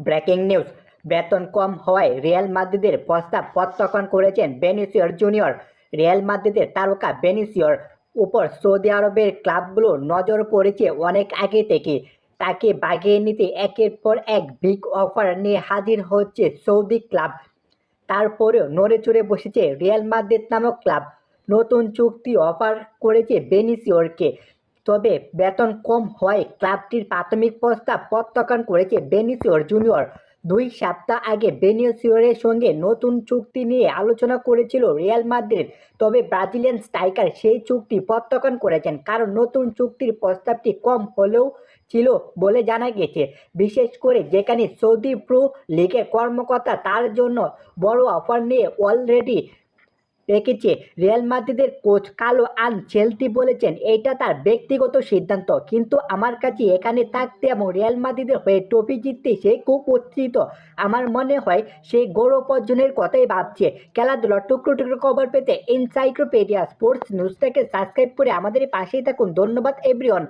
Breaking news. বেতন কম হওয়ায় Real মাদ্রিদের প্রস্তাব প্রত্যাখ্যান করেছেন বেনিসিয়র জুনিয়র। রিয়াল মাদ্রিদের তারকা বেনিসিয়র উপর সৌদি আরবের ক্লাবগুলোর নজর পড়েছে অনেক আগে থেকে। তাকে বাগিয়ে নিতে একের পর এক বিগ অফার নিয়ে হাজির হচ্ছে সৌদি ক্লাব। তারপরেও নড়ে চড়ে বসেছে রিয়াল মাদ্রিদ নামক ক্লাব। নতুন চুক্তি অফার করেছে বেনিসিওরকে তবে বেতন কম হওয়ায় ক্লাবটির প্রাথমিক প্রস্তাব প্রত্যাখ্যান করেছে বেনিসিওর জুনিয়র। দুই সপ্তাহ আগে বেনিসিওরের সঙ্গে নতুন চুক্তি নিয়ে আলোচনা করেছিল রিয়াল মাদ্রিদ, তবে ব্রাজিলিয়ান স্ট্রাইকার সেই চুক্তি প্রত্যাখ্যান করেছেন কারণ নতুন চুক্তির প্রস্তাবটি কম হলেও ছিল বলে জানা গেছে। বিশেষ করে যেখানে সৌদি প্রো লিগের কর্মকর্তা তার জন্য বড় অফার নিয়ে অলরেডি রেখেছে রিয়াল মাদ্রিদের কোচ কালো আন চেলতি বলেছেন এটা তার ব্যক্তিগত সিদ্ধান্ত। কিন্তু আমার কাছে এখানে থাকতে এবং রিয়াল মাদ্রিদের হয়ে ট্রফি জিততে সে খুব উত্তেজিত আমার মনে হয় সে গৌরব অর্জনের কথাই ভাবছে। খেলাধুলার টুকরো টুকরো খবর পেতে এনসাইক্লোপিডিয়া স্পোর্টস নিউজটাকে সাবস্ক্রাইব করে আমাদের পাশেই থাকুন। ধন্যবাদ এভরিওয়ান